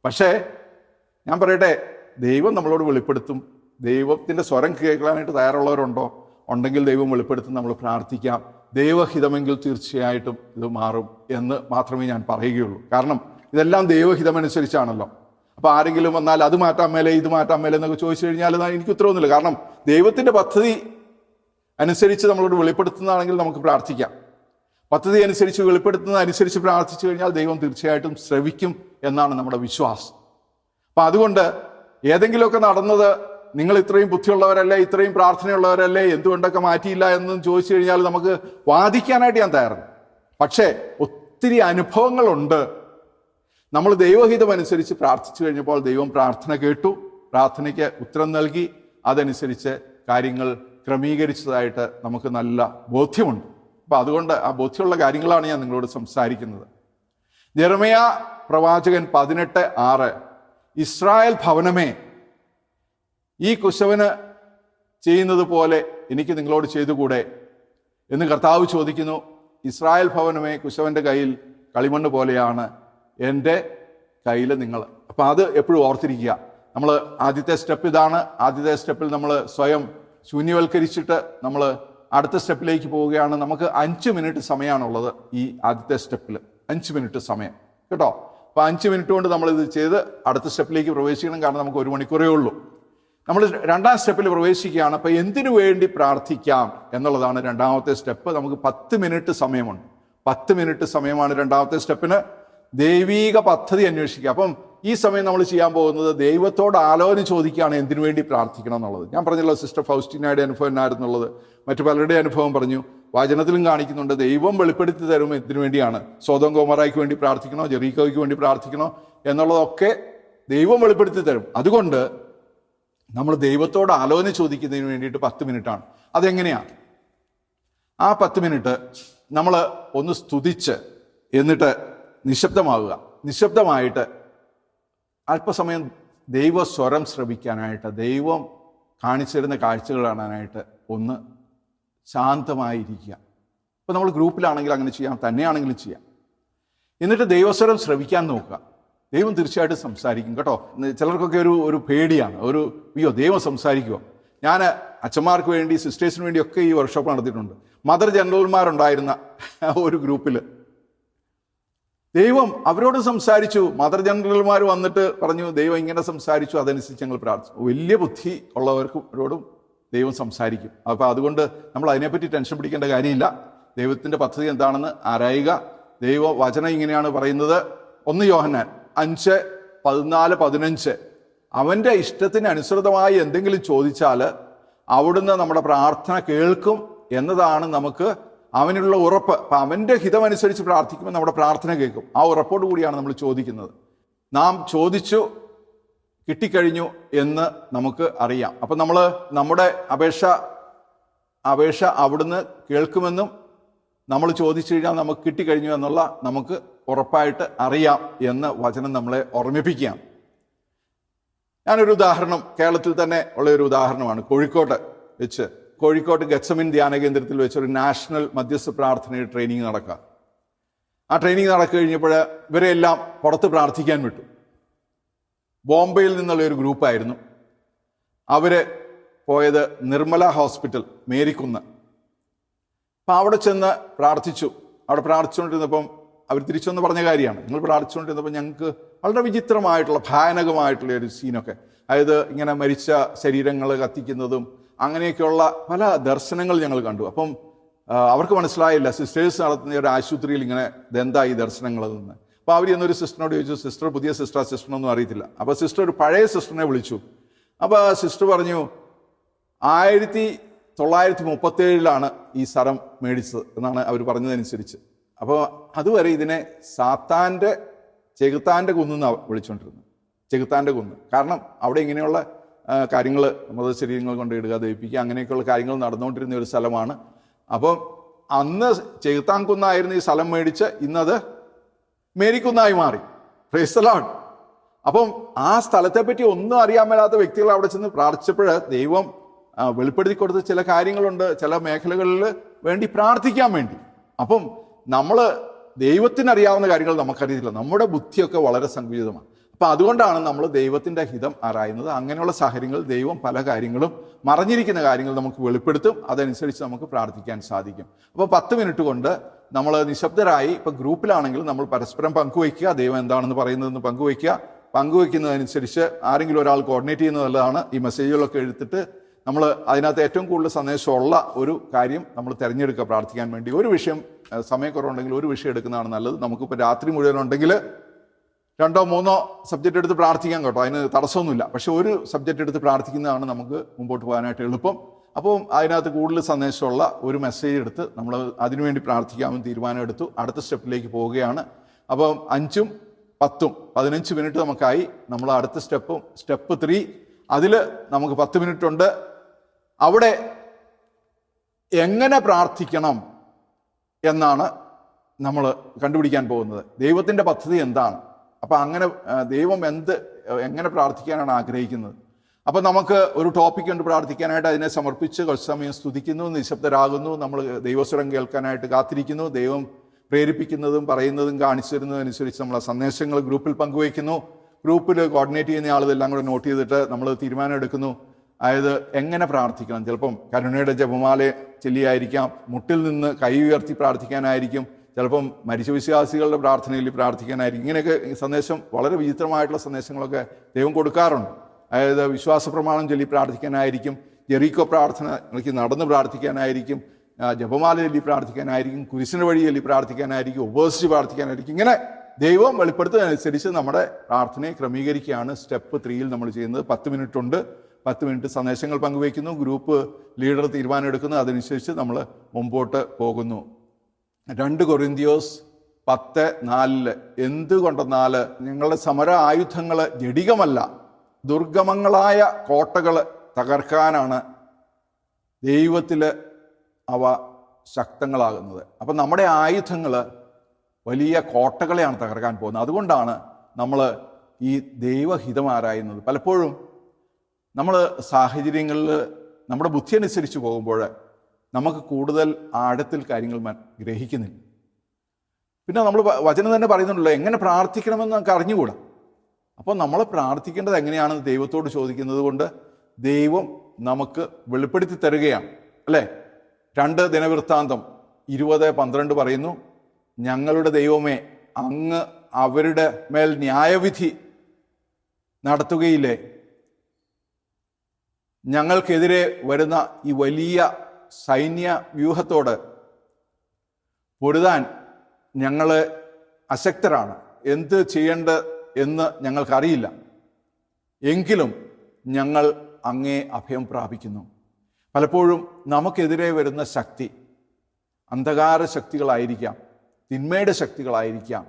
പക്ഷേ ഞാൻ പറയട്ടെ ദൈവം നമ്മളോട് വെളിപ്പെടുത്തും. ദൈവത്തിന്റെ സ്വരം കേൾക്കാനായിട്ട് തയ്യാറുള്ളവരുണ്ടോ? ഉണ്ടെങ്കിൽ ദൈവം വെളിപ്പെടുത്തും നമ്മൾ പ്രാർത്ഥിക്കാം. ദൈവഹിതമെങ്കിൽ തീർച്ചയായിട്ടും ഇത് മാറും എന്ന് മാത്രമേ ഞാൻ പറയുകയുള്ളൂ. കാരണം ഇതെല്ലാം ദൈവഹിതമനുസരിച്ചാണല്ലോ. അപ്പോൾ ആരെങ്കിലും വന്നാൽ അത് മാറ്റാൻ മേലെ ഇത് മാറ്റാൻ മേലെ എന്നൊക്കെ ചോദിച്ചു കഴിഞ്ഞാൽ എനിക്ക് ഉത്തരവൊന്നുമില്ല കാരണം ദൈവത്തിന്റെ പദ്ധതി അനുസരിച്ച് നമ്മളോട് വെളിപ്പെടുത്തുന്നതാണെങ്കിൽ നമുക്ക് പ്രാർത്ഥിക്കാം. പദ്ധതി അനുസരിച്ച് വെളിപ്പെടുത്തുന്നത് അനുസരിച്ച് പ്രാർത്ഥിച്ചു കഴിഞ്ഞാൽ ദൈവം തീർച്ചയായിട്ടും ശ്രവിക്കും എന്നാണ് നമ്മുടെ വിശ്വാസം. അപ്പം അതുകൊണ്ട് ഏതെങ്കിലുമൊക്കെ നടന്നത് നിങ്ങൾ ഇത്രയും ബുദ്ധിയുള്ളവരല്ലേ ഇത്രയും പ്രാർത്ഥനയുള്ളവരല്ലേ എന്തുകൊണ്ടൊക്കെ മാറ്റിയില്ല എന്ന് ചോദിച്ചു കഴിഞ്ഞാൽ നമുക്ക് വാദിക്കാനായിട്ട് ഞാൻ തയ്യാറാണ് പക്ഷേ ഒത്തിരി അനുഭവങ്ങളുണ്ട്. നമ്മൾ ദൈവഹിതം അനുസരിച്ച് പ്രാർത്ഥിച്ചു കഴിഞ്ഞപ്പോൾ ദൈവം പ്രാർത്ഥന കേട്ടു പ്രാർത്ഥനയ്ക്ക് ഉത്തരം നൽകി അതനുസരിച്ച് കാര്യങ്ങൾ ക്രമീകരിച്ചതായിട്ട് നമുക്ക് നല്ല ബോധ്യമുണ്ട്. അപ്പം അതുകൊണ്ട് ആ ബോധ്യമുള്ള കാര്യങ്ങളാണ് ഞാൻ നിങ്ങളോട് സംസാരിക്കുന്നത്. ജെറമയ പ്രവാചകൻ പതിനെട്ട് ആറ് ഇസ്രായേൽ ഭവനമേ ഈ കുശവന് ചെയ്യുന്നത് പോലെ എനിക്ക് നിങ്ങളോട് ചെയ്തുകൂടെ? എന്ന് കർത്താവ് ചോദിക്കുന്നു. ഇസ്രായേൽ ഭവനമേ കുശവന്റെ കയ്യിൽ കളിമണ്ണ് പോലെയാണ് എന്റെ കയ്യിൽ നിങ്ങൾ. അപ്പം അത് എപ്പോഴും ഓർത്തിരിക്കുക. നമ്മൾ ആദ്യത്തെ സ്റ്റെപ്പ് ഇതാണ്. ആദ്യത്തെ സ്റ്റെപ്പിൽ നമ്മൾ സ്വയം ശൂന്യവൽക്കരിച്ചിട്ട് നമ്മൾ അടുത്ത സ്റ്റെപ്പിലേക്ക് പോവുകയാണ്. നമുക്ക് അഞ്ച് മിനിറ്റ് സമയമാണുള്ളത് ഈ ആദ്യത്തെ സ്റ്റെപ്പിൽ അഞ്ച് മിനിറ്റ് സമയം. കേട്ടോ? അപ്പോൾ അഞ്ച് മിനിറ്റ് കൊണ്ട് നമ്മളിത് ചെയ്ത് അടുത്ത സ്റ്റെപ്പിലേക്ക് പ്രവേശിക്കണം. കാരണം നമുക്ക് ഒരു മണിക്കൂറേ ഉള്ളൂ. നമ്മൾ രണ്ടാം സ്റ്റെപ്പിൽ പ്രവേശിക്കുകയാണ്. അപ്പോൾ എന്തിനു വേണ്ടി പ്രാർത്ഥിക്കാം എന്നുള്ളതാണ് രണ്ടാമത്തെ സ്റ്റെപ്പ്. നമുക്ക് പത്ത് മിനിറ്റ് സമയമുണ്ട്. പത്ത് മിനിറ്റ് സമയമാണ് രണ്ടാമത്തെ സ്റ്റെപ്പിന്. ദൈവീക പദ്ധതി അന്വേഷിക്കുക. അപ്പം ഈ സമയം നമ്മൾ ചെയ്യാൻ പോകുന്നത് ദൈവത്തോട് ആലോചന ചോദിക്കുകയാണ് എന്തിനു വേണ്ടി പ്രാർത്ഥിക്കണം എന്നുള്ളത്. ഞാൻ പറഞ്ഞല്ലോ സിസ്റ്റർ ഫൗസ്റ്റിനയുടെ അനുഭവം എന്നായിരുന്നുള്ളത്. മറ്റു പലരുടെ അനുഭവം പറഞ്ഞു. വചനത്തിലും കാണിക്കുന്നുണ്ട് ദൈവം വെളിപ്പെടുത്തി തരും എന്തിനു വേണ്ടിയാണ്. സ്വതം കോമറായിക്ക് വേണ്ടി പ്രാർത്ഥിക്കണോ ജെറീക്കോയ്ക്ക് വേണ്ടി പ്രാർത്ഥിക്കണോ എന്നുള്ളതൊക്കെ ദൈവം വെളിപ്പെടുത്തി തരും. അതുകൊണ്ട് നമ്മൾ ദൈവത്തോട് ആലോചന ചോദിക്കുന്നതിന് വേണ്ടിയിട്ട് പത്ത് മിനിറ്റാണ്. അതെങ്ങനെയാണ്? ആ പത്ത് മിനിറ്റ് നമ്മൾ ഒന്ന് സ്തുതിച്ച് എന്നിട്ട് നിശബ്ദമാവുക. നിശബ്ദമായിട്ട് അല്പസമയം ദൈവസ്വരം ശ്രവിക്കാനായിട്ട് ദൈവം കാണിച്ചു തരുന്ന കാഴ്ചകൾ കാണാനായിട്ട് ഒന്ന് ശാന്തമായിരിക്കുക. ഇപ്പം നമ്മൾ ഗ്രൂപ്പിലാണെങ്കിൽ അങ്ങനെ ചെയ്യാം തന്നെയാണെങ്കിലും ചെയ്യാം. എന്നിട്ട് ദൈവസ്വരം ശ്രവിക്കാൻ നോക്കുക. ദൈവം തീർച്ചയായിട്ടും സംസാരിക്കും കേട്ടോ. ചിലർക്കൊക്കെ ഒരു ഒരു പേടിയാണ്. ഒരു അയ്യോ ദൈവം സംസാരിക്കുക ഞാൻ അച്ഛന്മാർക്ക് വേണ്ടി സിസ്റ്റേഴ്സിന് വേണ്ടിയൊക്കെ ഈ വർക്ക്ഷോപ്പ് നടത്തിയിട്ടുണ്ട്. മദർ ജനറൽമാരുണ്ടായിരുന്ന ഒരു ഗ്രൂപ്പിൽ ദൈവം അവരോട് സംസാരിച്ചു. മദർ ജനറൽമാർ വന്നിട്ട് പറഞ്ഞു ദൈവം ഇങ്ങനെ സംസാരിച്ചു അതനുസരിച്ച് ഞങ്ങൾ പ്രാർത്ഥിച്ചു വലിയ ബുദ്ധി ഉള്ളവർക്കും ദൈവം സംസാരിക്കും. അപ്പോൾ അതുകൊണ്ട് നമ്മൾ അതിനെപ്പറ്റി ടെൻഷൻ പിടിക്കേണ്ട കാര്യമില്ല. ദൈവത്തിന്റെ പദ്ധതി എന്താണെന്ന് ആരായുക. ദൈവ വചനം ഇങ്ങനെയാണ് പറയുന്നത്. ഒന്ന് യോഹന്നാൻ. അഞ്ച് പതിനാല് പതിനഞ്ച്. അവന്റെ ഇഷ്ടത്തിന് അനുസൃതമായി എന്തെങ്കിലും ചോദിച്ചാൽ അവിടുന്ന് നമ്മുടെ പ്രാർത്ഥന കേൾക്കും എന്നതാണ് നമുക്ക് അവനുള്ള ഉറപ്പ്. അപ്പം അവന്റെ ഹിതമനുസരിച്ച് പ്രാർത്ഥിക്കുമ്പോൾ നമ്മുടെ പ്രാർത്ഥന കേൾക്കും. ആ ഉറപ്പോട് കൂടിയാണ് നമ്മൾ ചോദിക്കുന്നത്. നാം ചോദിച്ചു കിട്ടിക്കഴിഞ്ഞു എന്ന് നമുക്ക് അറിയാം. അപ്പം നമ്മൾ നമ്മുടെ അപേക്ഷ അപേക്ഷ അവിടുന്ന് കേൾക്കുമെന്നും നമ്മൾ ചോദിച്ചു കഴിഞ്ഞാൽ നമുക്ക് കിട്ടിക്കഴിഞ്ഞു എന്നുള്ള നമുക്ക് ഉറപ്പായിട്ട് അറിയാം എന്ന് വചനം നമ്മളെ ഓർമ്മിപ്പിക്കുകയാണ്. ഞാനൊരു ഉദാഹരണം കേരളത്തിൽ തന്നെ ഉള്ള ഒരു ഉദാഹരണമാണ്. കോഴിക്കോട്ട് വെച്ച് കോഴിക്കോട്ട് ഗച്ചമിൻ ധ്യാന കേന്ദ്രത്തിൽ വെച്ച് ഒരു നാഷണൽ മധ്യസ്ഥ പ്രാർത്ഥനയുടെ ട്രെയിനിങ് നടക്കുക. ആ ട്രെയിനിങ് നടക്കുക കഴിഞ്ഞപ്പോൾ ഇവരെല്ലാം പുറത്ത് പ്രാർത്ഥിക്കാൻ വിട്ടു. ബോംബെയിൽ നിന്നുള്ള ഒരു ഗ്രൂപ്പായിരുന്നു. അവർ പോയത് നിർമ്മല ഹോസ്പിറ്റൽ മേരിക്കുന്ന്. അപ്പം അവിടെ ചെന്ന് പ്രാർത്ഥിച്ചു. അവിടെ പ്രാർത്ഥിച്ചുകൊണ്ടിരുന്നപ്പം അവർ തിരിച്ചു വന്ന് പറഞ്ഞ കാര്യമാണ്. നിങ്ങൾ ഇവിടെ അടച്ചുകൊണ്ടിരുന്നപ്പോൾ ഞങ്ങൾക്ക് വളരെ വിചിത്രമായിട്ടുള്ള ഭയാനകമായിട്ടുള്ള ഒരു സീനൊക്കെ അതായത് ഇങ്ങനെ മരിച്ച ശരീരങ്ങൾ കത്തിക്കുന്നതും അങ്ങനെയൊക്കെയുള്ള പല ദർശനങ്ങൾ ഞങ്ങൾ കണ്ടു. അപ്പം അവർക്ക് മനസ്സിലായില്ല സിസ്റ്റേഴ്സ് നടത്തുന്ന ഒരു ആശുപത്രിയിൽ ഇങ്ങനെ ഇതെന്താ ഈ ദർശനങ്ങൾ നിന്ന്. അപ്പോൾ അവർ എന്നൊരു സിസ്റ്ററിനോട് ചോദിച്ചു സിസ്റ്റർ പുതിയ സിസ്റ്റർ സിസ്റ്ററിനൊന്നും അറിയത്തില്ല. അപ്പോൾ സിസ്റ്റർ ഒരു പഴയ സിസ്റ്ററിനെ വിളിച്ചു. അപ്പോൾ സിസ്റ്റർ പറഞ്ഞു ആയിരത്തി തൊള്ളായിരത്തി മുപ്പത്തേഴിലാണ് ഈ സ്ഥലം മേടിച്ചത് എന്നാണ് അവർ പറഞ്ഞതനുസരിച്ച്. അപ്പോൾ അതുവരെ ഇതിനെ സാത്താന്റെ ചെകുത്താന്റെ കുന്നെന്ന് വിളിച്ചുകൊണ്ടിരുന്നത് ചെകുത്താന്റെ കുന്ന്. കാരണം അവിടെ ഇങ്ങനെയുള്ള കാര്യങ്ങൾ മൃതശരീരങ്ങൾ കൊണ്ട് ഇടുക ദഹിപ്പിക്കുക അങ്ങനെയൊക്കെയുള്ള കാര്യങ്ങൾ നടന്നുകൊണ്ടിരുന്ന ഒരു സ്ഥലമാണ്. അപ്പം അന്ന് ചെകുത്താൻ കുന്നായിരുന്നു ഈ സ്ഥലം മേടിച്ച് ഇന്നത് മേരിക്കുന്നായി മാറി. ഫ്രൈസലാണ് അപ്പം ആ സ്ഥലത്തെപ്പറ്റി ഒന്നും അറിയാൻ മേലാത്ത വ്യക്തികൾ അവിടെ ചെന്ന് പ്രാർത്ഥിച്ചപ്പോൾ ദൈവം വെളിപ്പെടുത്തി കൊടുത്ത ചില കാര്യങ്ങളുണ്ട്. ചില മേഖലകളിൽ വേണ്ടി പ്രാർത്ഥിക്കാൻ വേണ്ടി. അപ്പം നമ്മൾ ദൈവത്തിന് അറിയാവുന്ന കാര്യങ്ങൾ നമുക്കറിയത്തില്ല. നമ്മുടെ ബുദ്ധിയൊക്കെ വളരെ സങ്കുചിതമാണ്. അപ്പം അതുകൊണ്ടാണ് നമ്മൾ ദൈവത്തിന്റെ ഹിതം ആരായുന്നത്. അങ്ങനെയുള്ള സാഹചര്യങ്ങൾ ദൈവം പല കാര്യങ്ങളും മറഞ്ഞിരിക്കുന്ന കാര്യങ്ങൾ നമുക്ക് വെളിപ്പെടുത്തും. അതനുസരിച്ച് നമുക്ക് പ്രാർത്ഥിക്കാൻ സാധിക്കും. അപ്പോൾ പത്ത് മിനിറ്റ് കൊണ്ട് നമ്മൾ നിശബ്ദരായി ഇപ്പം ഗ്രൂപ്പിലാണെങ്കിൽ നമ്മൾ പരസ്പരം പങ്കുവയ്ക്കുക. ദൈവം എന്താണെന്ന് പറയുന്നതെന്ന് പങ്കുവയ്ക്കുക. പങ്കുവയ്ക്കുന്നതനുസരിച്ച് ആരെങ്കിലും ഒരാൾ കോർഡിനേറ്റ് ചെയ്യുന്നത് നല്ലതാണ്. ഈ മെസ്സേജുകളൊക്കെ എടുത്തിട്ട് നമ്മൾ അതിനകത്ത് ഏറ്റവും കൂടുതൽ സന്ദേശമുള്ള ഒരു കാര്യം നമ്മൾ തിരഞ്ഞെടുക്കുക പ്രാർത്ഥിക്കാൻ വേണ്ടി. ഒരു വിഷയം സമയക്കുറവുണ്ടെങ്കിൽ ഒരു വിഷയം എടുക്കുന്നതാണ് നല്ലത്. നമുക്കിപ്പോൾ രാത്രി മുഴുവൻ ഉണ്ടെങ്കിൽ രണ്ടോ മൂന്നോ സബ്ജക്റ്റ് എടുത്ത് പ്രാർത്ഥിക്കാം കേട്ടോ. അതിന് തടസ്സമൊന്നുമില്ല. പക്ഷെ ഒരു സബ്ജക്റ്റ് എടുത്ത് പ്രാർത്ഥിക്കുന്നതാണ് നമുക്ക് മുമ്പോട്ട് പോകാനായിട്ട് എളുപ്പം. അപ്പോൾ അതിനകത്ത് കൂടുതൽ സന്ദേശമുള്ള ഒരു മെസ്സേജ് എടുത്ത് നമ്മൾ അതിനുവേണ്ടി പ്രാർത്ഥിക്കാമെന്ന് തീരുമാനമെടുത്തു. അടുത്ത സ്റ്റെപ്പിലേക്ക് പോവുകയാണ്. അപ്പം അഞ്ചും പത്തും പതിനഞ്ച് മിനിറ്റ് നമുക്കായി. നമ്മൾ അടുത്ത സ്റ്റെപ്പും സ്റ്റെപ്പ് ത്രീ അതിൽ നമുക്ക് പത്ത് മിനിറ്റ് ഉണ്ട്. അവിടെ എങ്ങനെ പ്രാർത്ഥിക്കണം? എന്നാണ് നമ്മൾ കണ്ടുപിടിക്കാൻ പോകുന്നത്. ദൈവത്തിന്റെ പദ്ധതി എന്താണ്? അപ്പം അങ്ങനെ ദൈവം എന്ത് എങ്ങനെ പ്രാർത്ഥിക്കാനാണ് ആഗ്രഹിക്കുന്നത്? അപ്പം നമുക്ക് ഒരു ടോപ്പിക് ഉണ്ട് പ്രാർത്ഥിക്കാനായിട്ട് അതിനെ സമർപ്പിച്ച് കുറച്ച് സമയം സ്തുതിക്കുന്നു നിശബ്ദരാകുന്നു നമ്മൾ ദൈവസ്വരം കേൾക്കാനായിട്ട് കാത്തിരിക്കുന്നു ദൈവം പ്രേരിപ്പിക്കുന്നതും പറയുന്നതും കാണിച്ചു തരുന്നതും അനുസരിച്ച് നമ്മൾ സന്ദേശങ്ങൾ ഗ്രൂപ്പിൽ പങ്കുവയ്ക്കുന്നു. ഗ്രൂപ്പിൽ കോർഡിനേറ്റ് ചെയ്യുന്ന ആളുകളെല്ലാം കൂടെ നോട്ട് ചെയ്തിട്ട് നമ്മൾ തീരുമാനം എടുക്കുന്നു. അതായത് എങ്ങനെ പ്രാർത്ഥിക്കണം? ചിലപ്പം കരുണയുടെ ജപമാല ചൊല്ലിയായിരിക്കാം മുട്ടിൽ നിന്ന് കൈ ഉയർത്തി പ്രാർത്ഥിക്കാനായിരിക്കും ചിലപ്പം മരിച്ച വിശ്വാസികളുടെ പ്രാർത്ഥനയിൽ പ്രാർത്ഥിക്കാനായിരിക്കും. ഇങ്ങനെയൊക്കെ സന്ദേശം വളരെ വിചിത്രമായിട്ടുള്ള സന്ദേശങ്ങളൊക്കെ ദൈവം കൊടുക്കാറുണ്ട്. അതായത് വിശ്വാസ പ്രമാണം ചൊല്ലി പ്രാർത്ഥിക്കാനായിരിക്കും ജെറീക്കോ പ്രാർത്ഥനയ്ക്ക് നടന്ന് പ്രാർത്ഥിക്കാനായിരിക്കും ജപമാല ചൊല്ലി പ്രാർത്ഥിക്കാനായിരിക്കും കുരിശിന് വഴി ചൊല്ലി പ്രാർത്ഥിക്കാനായിരിക്കും ഉപവസിച്ച് പ്രാർത്ഥിക്കാനായിരിക്കും. ഇങ്ങനെ ദൈവം വെളിപ്പെടുത്തുന്നതനുസരിച്ച് നമ്മുടെ പ്രാർത്ഥനയെ ക്രമീകരിക്കുകയാണ്. സ്റ്റെപ്പ് ത്രീയിൽ നമ്മൾ ചെയ്യുന്നത് പത്ത് മിനിറ്റ് ഉണ്ട് പത്ത് മിനിറ്റ് സന്ദേശങ്ങൾ പങ്കുവയ്ക്കുന്നു ഗ്രൂപ്പ് ലീഡർ തീരുമാനമെടുക്കുന്നു അതനുസരിച്ച് നമ്മൾ മുമ്പോട്ട് പോകുന്നു. രണ്ട് കൊറിന്തിയോസ് പത്ത് നാലിൽ. എന്തുകൊണ്ടെന്നാൽ നിങ്ങളുടെ സമര ആയുധങ്ങൾ ജഡികമല്ല ദുർഗമങ്ങളായ കോട്ടകൾ തകർക്കാനാണ് ദൈവത്തിൽ അവ ശക്തങ്ങളാകുന്നത്. അപ്പം നമ്മുടെ ആയുധങ്ങൾ വലിയ കോട്ടകളെയാണ് തകർക്കാൻ പോകുന്നത്. അതുകൊണ്ടാണ് നമ്മൾ ഈ ദൈവഹിതം ആരായുന്നത്. പലപ്പോഴും നമ്മൾ സാഹചര്യങ്ങളിൽ നമ്മുടെ ബുദ്ധി അനുസരിച്ച് പോകുമ്പോൾ നമുക്ക് കൂടുതൽ ആഴത്തിൽ കാര്യങ്ങൾ ഗ്രഹിക്കുന്നില്ല. പിന്നെ നമ്മൾ വചനം തന്നെ പറയുന്നുണ്ടല്ലോ എങ്ങനെ പ്രാർത്ഥിക്കണമെന്ന് നമുക്ക് അറിഞ്ഞുകൂടാ? അപ്പോൾ നമ്മൾ പ്രാർത്ഥിക്കേണ്ടത് എങ്ങനെയാണെന്ന് ദൈവത്തോട് ചോദിക്കുന്നത് കൊണ്ട് ദൈവം നമുക്ക് വെളിപ്പെടുത്തി തരികയാണ്. അല്ലേ? രണ്ട് ദിനവൃത്താന്തം ഇരുപത് പന്ത്രണ്ട് പറയുന്നു ഞങ്ങളുടെ ദൈവമേ അങ്ങ് അവരുടെ മേൽ ന്യായവിധി നടത്തുകയില്ലേ? ഞങ്ങൾക്കെതിരെ വരുന്ന ഈ വലിയ സൈന്യ വ്യൂഹത്തോട് പൊരുതാൻ ഞങ്ങൾ അശക്തരാണ്. എന്ത് ചെയ്യേണ്ട എന്ന് ഞങ്ങൾക്കറിയില്ല. എങ്കിലും ഞങ്ങൾ അങ്ങേ അഭയം പ്രാപിക്കുന്നു. പലപ്പോഴും നമുക്കെതിരെ വരുന്ന ശക്തി അന്ധകാര ശക്തികളായിരിക്കാം തിന്മയുടെ ശക്തികളായിരിക്കാം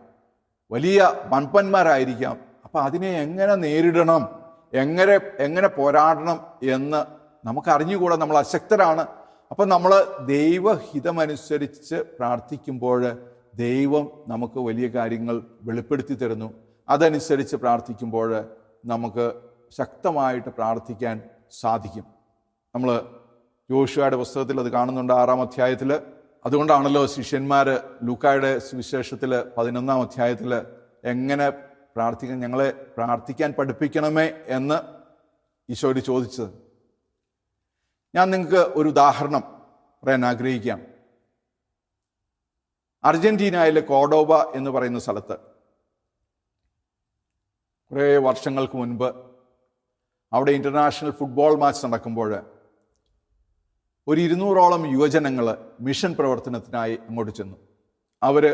വലിയ വൻപന്മാരായിരിക്കാം അപ്പം അതിനെ എങ്ങനെ നേരിടണം? എങ്ങനെ എങ്ങനെ പോരാടണം എന്ന് നമുക്ക് അറിഞ്ഞുകൂടാ നമ്മൾ അശക്തരാണ്. അപ്പം നമ്മൾ ദൈവഹിതമനുസരിച്ച് പ്രാർത്ഥിക്കുമ്പോൾ ദൈവം നമുക്ക് വലിയ കാര്യങ്ങൾ വെളിപ്പെടുത്തി തരുന്നു. അതനുസരിച്ച് പ്രാർത്ഥിക്കുമ്പോൾ നമുക്ക് ശക്തമായിട്ട് പ്രാർത്ഥിക്കാൻ സാധിക്കും. നമ്മൾ യോശുവയുടെ പുസ്തകത്തിൽ അത് കാണുന്നുണ്ട് ആറാം അധ്യായത്തിൽ. അതുകൊണ്ടാണല്ലോ ശിഷ്യന്മാർ ലൂക്കായുടെ സുവിശേഷത്തിൽ പതിനൊന്നാം അധ്യായത്തിൽ എങ്ങനെ പ്രാർത്ഥിക്കാൻ ഞങ്ങളെ പ്രാർത്ഥിക്കാൻ പഠിപ്പിക്കണമേ എന്ന് ഈശോയോട് ചോദിച്ചത്. ഞാൻ നിങ്ങൾക്ക് ഒരു ഉദാഹരണം പറയാൻ ആഗ്രഹിക്കാം. അർജന്റീനയിലെ കോഡോബ എന്ന് പറയുന്ന സ്ഥലത്ത് കുറേ വർഷങ്ങൾക്ക് മുൻപ് അവിടെ ഇന്റർനാഷണൽ ഫുട്ബോൾ മാച്ച് നടക്കുമ്പോൾ ഒരു ഇരുന്നൂറോളം യുവജനങ്ങൾ മിഷൻ പ്രവർത്തനത്തിനായി അങ്ങോട്ട് ചെന്നു. അവർ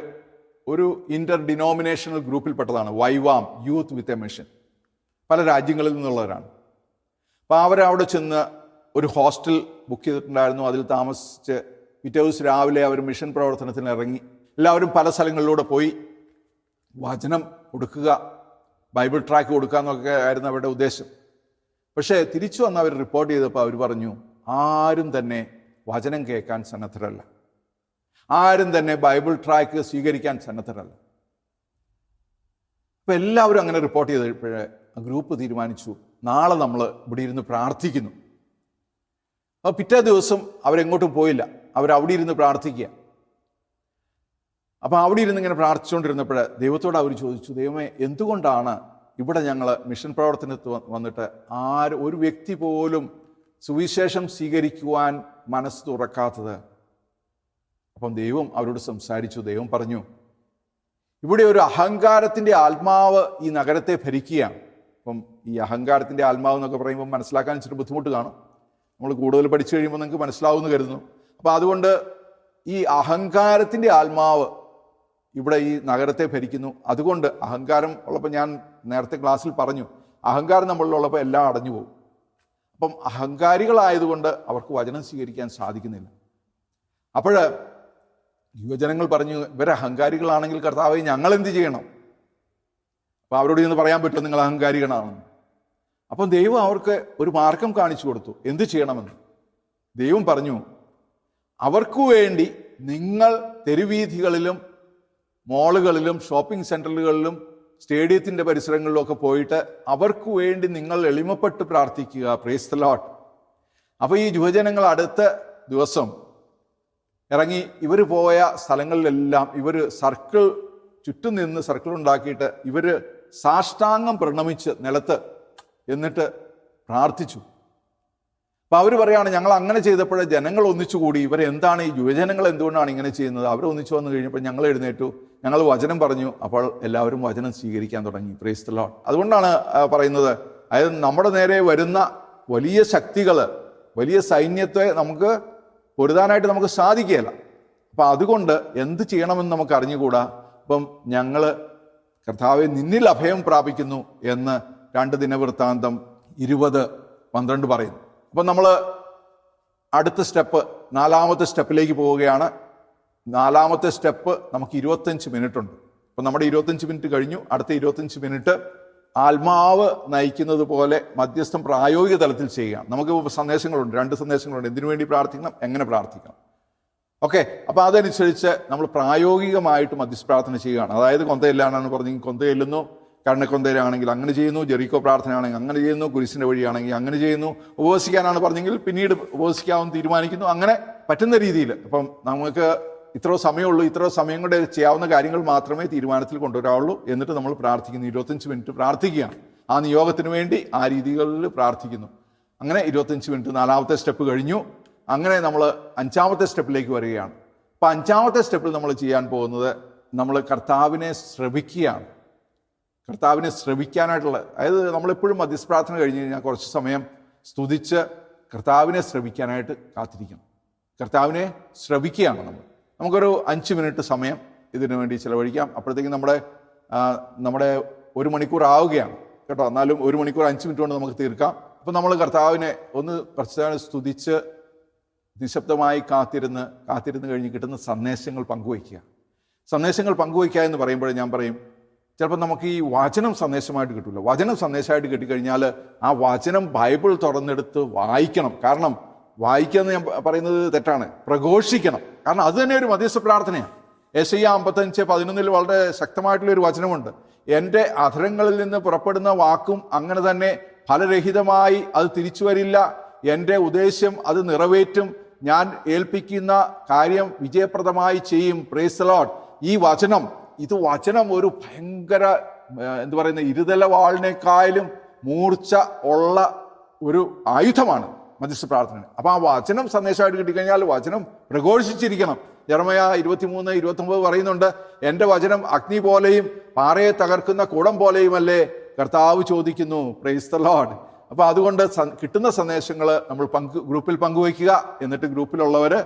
ഒരു ഇന്റർ ഡിനോമിനേഷണൽ ഗ്രൂപ്പിൽപ്പെട്ടതാണ്. വൈവാം യൂത്ത് വിത്ത് എ മിഷൻ. പല രാജ്യങ്ങളിൽ നിന്നുള്ളവരാണ്. അപ്പോൾ അവരവിടെ ചെന്ന് ഒരു ഹോസ്റ്റൽ ബുക്ക് ചെയ്തിട്ടുണ്ടായിരുന്നു. അതിൽ താമസിച്ച് പിറ്റേ ദിവസം രാവിലെ അവർ മിഷൻ പ്രവർത്തനത്തിന് ഇറങ്ങി. എല്ലാവരും പല സ്ഥലങ്ങളിലൂടെ പോയി വചനം കൊടുക്കുക ബൈബിൾ ട്രാക്ക് കൊടുക്കുക എന്നൊക്കെ ആയിരുന്നു അവരുടെ ഉദ്ദേശം. പക്ഷേ തിരിച്ചു വന്ന് അവർ റിപ്പോർട്ട് ചെയ്തപ്പോൾ അവർ പറഞ്ഞു ആരും തന്നെ വചനം കേൾക്കാൻ സന്നദ്ധരല്ല. ആരും തന്നെ ബൈബിൾ ട്രാക്ക് സ്വീകരിക്കാൻ സന്നദ്ധരല്ല. അപ്പം എല്ലാവരും അങ്ങനെ റിപ്പോർട്ട് ചെയ്തപ്പോഴേ ആ ഗ്രൂപ്പ് തീരുമാനിച്ചു നാളെ നമ്മൾ ഇവിടെ ഇരുന്ന് പ്രാർത്ഥിക്കുന്നു. അപ്പോൾ പിറ്റേ ദിവസം അവരെങ്ങോട്ടും പോയില്ല. അവരവിടെ ഇരുന്ന് പ്രാർത്ഥിക്കുക. അപ്പോൾ അവിടെ ഇരുന്ന് ഇങ്ങനെ പ്രാർത്ഥിച്ചുകൊണ്ടിരുന്നപ്പോൾ ദൈവത്തോട് അവർ ചോദിച്ചു ദൈവമേ എന്തുകൊണ്ടാണ് ഇവിടെ ഞങ്ങൾ മിഷൻ പ്രവർത്തനത്തിൽ വന്നിട്ട് ആര് ഒരു വ്യക്തി പോലും സുവിശേഷം സ്വീകരിക്കുവാൻ മനസ്സ് തുറക്കാത്തത്? അപ്പം ദൈവം അവരോട് സംസാരിച്ചു. ദൈവം പറഞ്ഞു ഇവിടെ ഒരു അഹങ്കാരത്തിന്റെ ആത്മാവ് ഈ നഗരത്തെ ഭരിക്കുകയാണ്. അപ്പം ഈ അഹങ്കാരത്തിന്റെ ആത്മാവ് എന്നൊക്കെ പറയുമ്പോൾ മനസ്സിലാക്കാൻ ഇച്ചിരി ബുദ്ധിമുട്ട് കാണും. നമ്മൾ കൂടുതൽ പഠിച്ചു കഴിയുമ്പോൾ നിങ്ങൾക്ക് മനസ്സിലാവുമെന്ന് കരുതുന്നു. അപ്പോൾ അതുകൊണ്ട് ഈ അഹങ്കാരത്തിന്റെ ആത്മാവ് ഇവിടെ ഈ നഗരത്തെ ഭരിക്കുന്നു. അതുകൊണ്ട് അഹങ്കാരം ഉള്ളപ്പോൾ ഞാൻ നേരത്തെ ക്ലാസ്സിൽ പറഞ്ഞു അഹങ്കാരം നമ്മളിലുള്ളപ്പോൾ എല്ലാം അടഞ്ഞു പോകും. അപ്പം അഹങ്കാരികളായതുകൊണ്ട് അവർക്ക് വചനം സ്വീകരിക്കാൻ സാധിക്കുന്നില്ല. അപ്പോൾ യുവജനങ്ങൾ പറഞ്ഞു ഇവരെ അഹങ്കാരികളാണെങ്കിൽ കർത്താവ് ഞങ്ങൾ എന്ത് ചെയ്യണം? അപ്പം അവരോട് ഇന്ന് പറയാൻ പറ്റും നിങ്ങൾ അഹങ്കാരികളാണ്? അപ്പം ദൈവം അവർക്ക് ഒരു മാർഗം കാണിച്ചു കൊടുത്തു. എന്ത് ചെയ്യണമെന്ന്? ദൈവം പറഞ്ഞു അവർക്കു വേണ്ടി നിങ്ങൾ തെരുവീഥികളിലും മോളുകളിലും ഷോപ്പിംഗ് സെന്ററുകളിലും സ്റ്റേഡിയത്തിന്റെ പരിസരങ്ങളിലൊക്കെ പോയിട്ട് അവർക്ക് വേണ്ടി നിങ്ങൾ എളിമപ്പെട്ട് പ്രാർത്ഥിക്കുക. പ്രേസ് ദ ലോട്ട് അപ്പോൾ ഈ യുവജനങ്ങൾ അടുത്ത ദിവസം ഇറങ്ങി ഇവർ പോയ സ്ഥലങ്ങളിലെല്ലാം ഇവർ സർക്കിൾ ചുറ്റും നിന്ന് സർക്കിൾ ഉണ്ടാക്കിയിട്ട് ഇവർ സാഷ്ടാംഗം പ്രണമിച്ച് നിലത്ത് എന്നിട്ട് പ്രാർത്ഥിച്ചു. അപ്പോൾ അവർ പറയുകയാണ് ഞങ്ങൾ അങ്ങനെ ചെയ്തപ്പോഴേ ജനങ്ങൾ ഒന്നിച്ചുകൂടി ഇവരെന്താണ് ഈ യുവജനങ്ങൾ എന്തുകൊണ്ടാണ് ഇങ്ങനെ ചെയ്യുന്നത്? അവർ ഒന്നിച്ചു വന്നു കഴിഞ്ഞപ്പോൾ ഞങ്ങൾ എഴുന്നേറ്റു. ഞങ്ങൾ വചനം പറഞ്ഞു. അപ്പോൾ എല്ലാവരും വചനം സ്വീകരിക്കാൻ തുടങ്ങി. പ്രേസ് ദ ലോഡ് അതുകൊണ്ടാണ് പറയുന്നത്. അതായത് നമ്മുടെ നേരെ വരുന്ന വലിയ ശക്തികൾ വലിയ സൈന്യത്തെ നമുക്ക് പൊരുതാനായിട്ട് നമുക്ക് സാധിക്കുകയില്ല. അപ്പം അതുകൊണ്ട് എന്ത് ചെയ്യണമെന്ന് നമുക്ക് അറിഞ്ഞുകൂടാ? അപ്പം ഞങ്ങൾ കർത്താവെ നിന്നിൽ അഭയം പ്രാപിക്കുന്നു എന്ന് രണ്ട് ദിനവൃത്താന്തം ഇരുപത് പന്ത്രണ്ട് പറയുന്നു. അപ്പം നമ്മൾ അടുത്ത സ്റ്റെപ്പ് നാലാമത്തെ സ്റ്റെപ്പിലേക്ക് പോവുകയാണ്. നാലാമത്തെ സ്റ്റെപ്പ് നമുക്ക് ഇരുപത്തഞ്ച് മിനിറ്റ് ഉണ്ട് അപ്പം നമ്മുടെ ഇരുപത്തഞ്ച് മിനിറ്റ് കഴിഞ്ഞു. അടുത്ത ഇരുപത്തഞ്ച് മിനിറ്റ് ആത്മാവ് നയിക്കുന്നത് പോലെ മധ്യസ്ഥം പ്രായോഗിക തലത്തിൽ ചെയ്യുക. നമുക്ക് സന്ദേശങ്ങളുണ്ട്. രണ്ട് സന്ദേശങ്ങളുണ്ട്. എന്തിനു വേണ്ടി പ്രാർത്ഥിക്കണം? എങ്ങനെ പ്രാർത്ഥിക്കണം? ഓക്കെ. അപ്പോൾ അതനുസരിച്ച് നമ്മൾ പ്രായോഗികമായിട്ട് മധ്യസ്ഥ പ്രാർത്ഥന ചെയ്യുകയാണ്. അതായത് കൊന്തയില്ലാണെന്ന് പറഞ്ഞെങ്കിൽ കൊന്ത ചെല്ലുന്നു. കണ്ണക്കൊന്തയിലാണെങ്കിൽ അങ്ങനെ ചെയ്യുന്നു. ജെറിക്കോ പ്രാർത്ഥന ആണെങ്കിൽ അങ്ങനെ ചെയ്യുന്നു. കുരിശിന്റെ വഴിയാണെങ്കിൽ അങ്ങനെ ചെയ്യുന്നു. ഉപവസിക്കാനാണ് പറഞ്ഞെങ്കിൽ പിന്നീട് ഉപവസിക്കാമെന്ന് തീരുമാനിക്കുന്നു. അങ്ങനെ പറ്റുന്ന രീതിയിൽ. അപ്പം നമുക്ക് ഇത്ര സമയമുള്ളൂ ഇത്ര സമയം കൊണ്ട് ചെയ്യാവുന്ന കാര്യങ്ങൾ മാത്രമേ തീരുമാനത്തിൽ കൊണ്ടുവരാവുള്ളൂ എന്നിട്ട് നമ്മൾ പ്രാർത്ഥിക്കുന്നു. ഇരുപത്തഞ്ച് മിനിറ്റ് പ്രാർത്ഥിക്കുകയാണ്. ആ നിയോഗത്തിന് വേണ്ടി ആ രീതികളിൽ പ്രാർത്ഥിക്കുന്നു. അങ്ങനെ ഇരുപത്തഞ്ച് മിനിറ്റ് നാലാമത്തെ സ്റ്റെപ്പ് കഴിഞ്ഞു. അങ്ങനെ നമ്മൾ അഞ്ചാമത്തെ സ്റ്റെപ്പിലേക്ക് വരികയാണ്. അപ്പം അഞ്ചാമത്തെ സ്റ്റെപ്പിൽ നമ്മൾ ചെയ്യാൻ പോകുന്നത് നമ്മൾ കർത്താവിനെ ശ്രവിക്കുകയാണ്. കർത്താവിനെ ശ്രവിക്കാനായിട്ടുള്ള അതായത് നമ്മളെപ്പോഴും മധ്യസ്പ്രാർത്ഥന കഴിഞ്ഞ് കഴിഞ്ഞാൽ കുറച്ച് സമയം സ്തുതിച്ച് കർത്താവിനെ ശ്രവിക്കാനായിട്ട് കാത്തിരിക്കണം. കർത്താവിനെ ശ്രവിക്കുകയാണ് നമ്മൾ. നമുക്കൊരു അഞ്ച് മിനിറ്റ് സമയം ഇതിനു വേണ്ടി ചിലവഴിക്കാം. അപ്പോഴത്തേക്കും നമ്മുടെ നമ്മുടെ ഒരു മണിക്കൂർ ആവുകയാണ്. കേട്ടോ? എന്നാലും ഒരു മണിക്കൂർ അഞ്ച് മിനിറ്റ് കൊണ്ട് നമുക്ക് തീർക്കാം. അപ്പം നമ്മൾ കർത്താവിനെ ഒന്ന് കർത്താവിനെ സ്തുതിച്ച് നിശബ്ദമായി കാത്തിരുന്ന് കാത്തിരുന്ന് കഴിഞ്ഞ് കിട്ടുന്ന സന്ദേശങ്ങൾ പങ്കുവയ്ക്കുക. സന്ദേശങ്ങൾ പങ്കുവയ്ക്കുക എന്ന് പറയുമ്പോൾ ഞാൻ പറയും ചിലപ്പോൾ നമുക്ക് ഈ വചനം സന്ദേശമായിട്ട് കിട്ടില്ല വചനം സന്ദേശമായിട്ട് കിട്ടിക്കഴിഞ്ഞാൽ ആ വചനം ബൈബിൾ തുറന്നെടുത്ത് വായിക്കണം. കാരണം വായിക്കുക എന്ന് ഞാൻ പറയുന്നത് തെറ്റാണ്. പ്രഘോഷിക്കണം. കാരണം അത് തന്നെ ഒരു മധ്യസ്ഥ പ്രാർത്ഥനയാണ്. എസ് ഐ അമ്പത്തഞ്ച് പതിനൊന്നിൽ വളരെ ശക്തമായിട്ടുള്ള ഒരു വചനമുണ്ട്. എന്റെ അധരങ്ങളിൽ നിന്ന് പുറപ്പെടുന്ന വാക്കും അങ്ങനെ തന്നെ ഫലരഹിതമായി അത് തിരിച്ചു വരില്ല. എന്റെ ഉദ്ദേശ്യം അത് നിറവേറ്റും. ഞാൻ ഏൽപ്പിക്കുന്ന കാര്യം വിജയപ്രദമായി ചെയ്യും. പ്രേസ് ലോഡ് ഈ വചനം ഇത് വചനം ഒരു ഭയങ്കര എന്ത് പറയുന്ന ഇരുതല വാളിനേക്കാളും മൂർച്ച ഉള്ള ഒരു ആയുധമാണ്. മധ്യസ്ഥ പ്രാർത്ഥന അപ്പോൾ ആ വചനം സന്ദേശമായിട്ട് കിട്ടിക്കഴിഞ്ഞാൽ വചനം പ്രഘോഷിച്ചിരിക്കണം. ജർമയ ഇരുപത്തിമൂന്ന് ഇരുപത്തൊമ്പത് പറയുന്നുണ്ട് എന്റെ വചനം അഗ്നി പോലെയും പാറയെ തകർക്കുന്ന കുടം പോലെയുമല്ലേ? കർത്താവ് ചോദിക്കുന്നു പ്രൈസ് ദ ലോഡ് അപ്പോൾ അതുകൊണ്ട് കിട്ടുന്ന സന്ദേശങ്ങൾ നമ്മൾ പങ്ക് ഗ്രൂപ്പിൽ പങ്കുവയ്ക്കുക. എന്നിട്ട് ഗ്രൂപ്പിലുള്ളവർ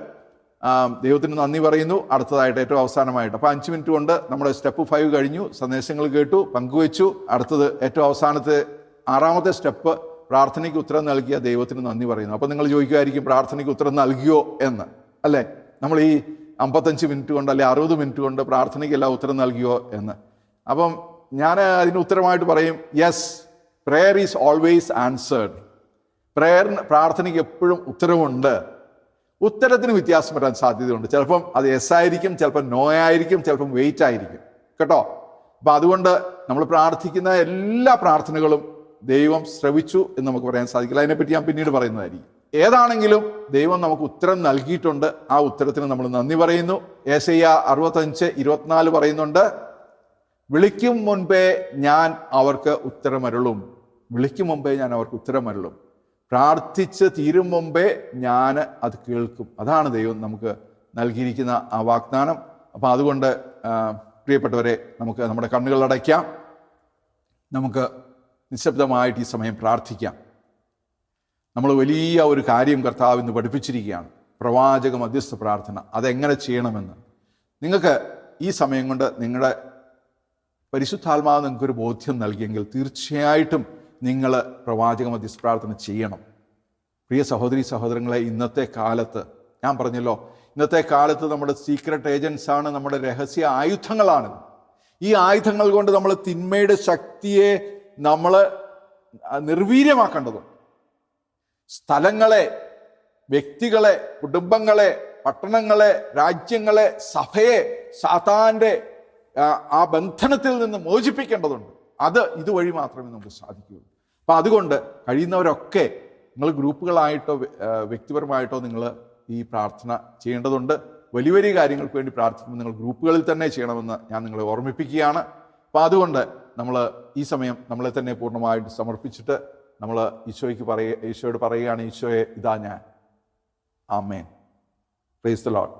ദൈവത്തിന് നന്ദി പറയുന്നു. അടുത്തതായിട്ട് ഏറ്റവും അവസാനമായിട്ട്. അപ്പോൾ അഞ്ച് മിനിറ്റ് കൊണ്ട് നമ്മുടെ സ്റ്റെപ്പ് ഫൈവ് കഴിഞ്ഞു. സന്ദേശങ്ങൾ കേട്ടു പങ്കുവച്ചു. അടുത്തത് ഏറ്റവും അവസാനത്തെ ആറാമത്തെ സ്റ്റെപ്പ് പ്രാർത്ഥനയ്ക്ക് ഉത്തരം നൽകിയ ദൈവത്തിന് നന്ദി പറയുന്നു. അപ്പോൾ നിങ്ങൾ ചോദിക്കുമായിരിക്കും പ്രാർത്ഥനയ്ക്ക് ഉത്തരം നൽകിയോ എന്ന്. അല്ലേ? നമ്മൾ ഈ അമ്പത്തഞ്ച് മിനിറ്റ് കൊണ്ട് അല്ലെ അറുപത് മിനിറ്റ് കൊണ്ട് പ്രാർത്ഥനയ്ക്ക് എല്ലാം ഉത്തരം നൽകിയോ എന്ന്. അപ്പം ഞാൻ അതിന് ഉത്തരമായിട്ട് പറയും yes prayer is always answered പ്രേയറിന് പ്രാർത്ഥനയ്ക്ക് എപ്പോഴും ഉത്തരവുണ്ട്. ഉത്തരത്തിന് വ്യത്യാസം വരാൻ സാധ്യതയുണ്ട്. ചിലപ്പം അത് എസ് ആയിരിക്കും ചിലപ്പം നോ ആയിരിക്കും ചിലപ്പം വെയിറ്റ് ആയിരിക്കും. കേട്ടോ? അപ്പം അതുകൊണ്ട് നമ്മൾ പ്രാർത്ഥിക്കുന്ന എല്ലാ പ്രാർത്ഥനകളും ദൈവം ശ്രവിച്ചു എന്ന് നമുക്ക് പറയാൻ സാധിക്കില്ല. അതിനെപ്പറ്റി ഞാൻ പിന്നീട് പറയുന്നതായിരിക്കും. ഏതാണെങ്കിലും ദൈവം നമുക്ക് ഉത്തരം നൽകിയിട്ടുണ്ട്. ആ ഉത്തരത്തിന് നമ്മൾ നന്ദി പറയുന്നു. ഏശയ്യ അറുപത്തഞ്ച് ഇരുപത്തിനാല് പറയുന്നുണ്ട് വിളിക്കും മുൻപേ ഞാൻ അവർക്ക് ഉത്തരമരുളും. വിളിക്കും മുമ്പേ ഞാൻ അവർക്ക് ഉത്തരമരുളും. പ്രാർത്ഥിച്ച് തീരും മുമ്പേ ഞാൻ അത് കേൾക്കും. അതാണ് ദൈവം നമുക്ക് നൽകിയിരിക്കുന്ന ആ വാഗ്ദാനം. അപ്പം അതുകൊണ്ട് പ്രിയപ്പെട്ടവരെ നമുക്ക് നമ്മുടെ കണ്ണുകൾ അടയ്ക്കാം. നമുക്ക് നിശബ്ദമായിട്ട് ഈ സമയം പ്രാർത്ഥിക്കാം. നമ്മൾ വലിയ ഒരു കാര്യം കർത്താവ് ഇന്ന് പഠിപ്പിച്ചിരിക്കുകയാണ്. പ്രവാചക മധ്യസ്ഥ പ്രാർത്ഥന. അതെങ്ങനെ ചെയ്യണമെന്ന്. നിങ്ങൾക്ക് ഈ സമയം കൊണ്ട് നിങ്ങളുടെ പരിശുദ്ധാത്മാവ് നിങ്ങൾക്കൊരു ബോധ്യം നൽകിയെങ്കിൽ തീർച്ചയായിട്ടും നിങ്ങൾ പ്രവാചക മധ്യസ്ഥ പ്രാർത്ഥന ചെയ്യണം. പ്രിയ സഹോദരി സഹോദരങ്ങളെ ഇന്നത്തെ കാലത്ത് ഞാൻ പറഞ്ഞല്ലോ ഇന്നത്തെ കാലത്ത് നമ്മുടെ സീക്രട്ട് ഏജൻസാണ് നമ്മുടെ രഹസ്യ ആയുധങ്ങളാണ്. ഈ ആയുധങ്ങൾ കൊണ്ട് നമ്മൾ തിന്മയുടെ ശക്തിയെ നമ്മൾ നിർവീര്യമാക്കേണ്ടതും സ്ഥലങ്ങളെ വ്യക്തികളെ കുടുംബങ്ങളെ പട്ടണങ്ങളെ രാജ്യങ്ങളെ സഭയെ സാത്താന്റെ ആ, ബന്ധനത്തിൽ നിന്ന് മോചിപ്പിക്കേണ്ടതുണ്ട്. അത് ഇതുവഴി മാത്രമേ നമുക്ക് സാധിക്കുകയുള്ളൂ. അപ്പം അതുകൊണ്ട് കഴിയുന്നവരൊക്കെ നിങ്ങൾ ഗ്രൂപ്പുകളായിട്ടോ വ്യക്തിപരമായിട്ടോ നിങ്ങൾ ഈ പ്രാർത്ഥന ചെയ്യേണ്ടതുണ്ട്. വലിയ വലിയ കാര്യങ്ങൾക്ക് വേണ്ടി പ്രാർത്ഥിക്കുമ്പോൾ നിങ്ങൾ ഗ്രൂപ്പുകളിൽ തന്നെ ചെയ്യണമെന്ന് ഞാൻ നിങ്ങളെ ഓർമ്മിപ്പിക്കുകയാണ്. അപ്പം അതുകൊണ്ട് നമ്മൾ ഈ സമയം നമ്മളെ തന്നെ പൂർണമായിട്ട് സമർപ്പിച്ചിട്ട് നമ്മൾ ഈശോയ്ക്ക് പറയുക ഈശോയോട് പറയുകയാണ് ഈശോയെ ഇതാ ഞാൻ. ആമേൻ. Praise the load